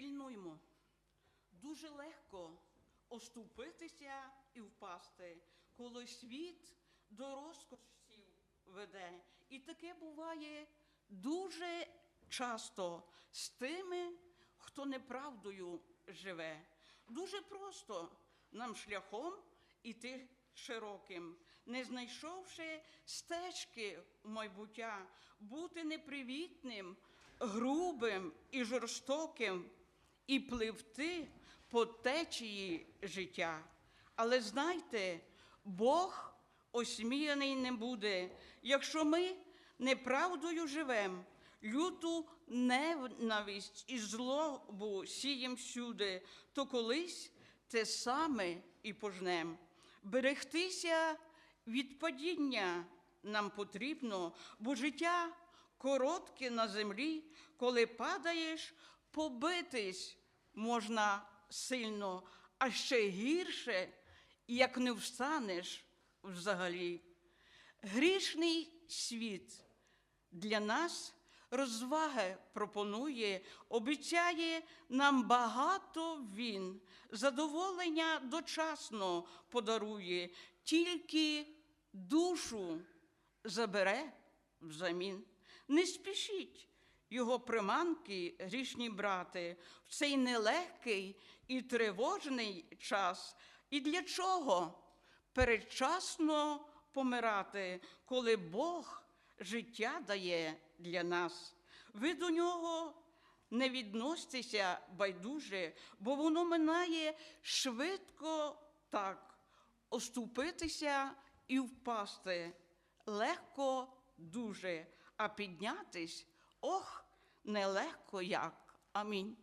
пильнуймо. Дуже легко оступитися і впасти, коли світ до розкошів веде. І таке буває дуже часто з тими, хто неправдою живе. Дуже просто нам шляхом іти широким, не знайшовши стежки майбуття, бути непривітним, грубим і жорстоким і пливти по течії життя. Але знайте, Бог осміяний не буде, якщо ми неправдою живемо, люту ненависть і злобу сієм всюди, то колись те саме і пожнем. Берегтися від падіння нам потрібно, бо життя коротке на землі, коли падаєш, побитись можна сильно, а ще гірше, як не встанеш взагалі. Грішний світ для нас розваги пропонує, обіцяє нам багато він, задоволення дочасно подарує, тільки душу забере взамін. Не спішіть його приманки, грішні брати, в цей нелегкий і тривожний час. І для чого передчасно помирати, коли Бог життя дає для нас? Ви до нього не відносьтеся байдуже, бо воно минає швидко так, оступитися і впасти. Легко дуже, а піднятись ох, нелегко як. Амінь.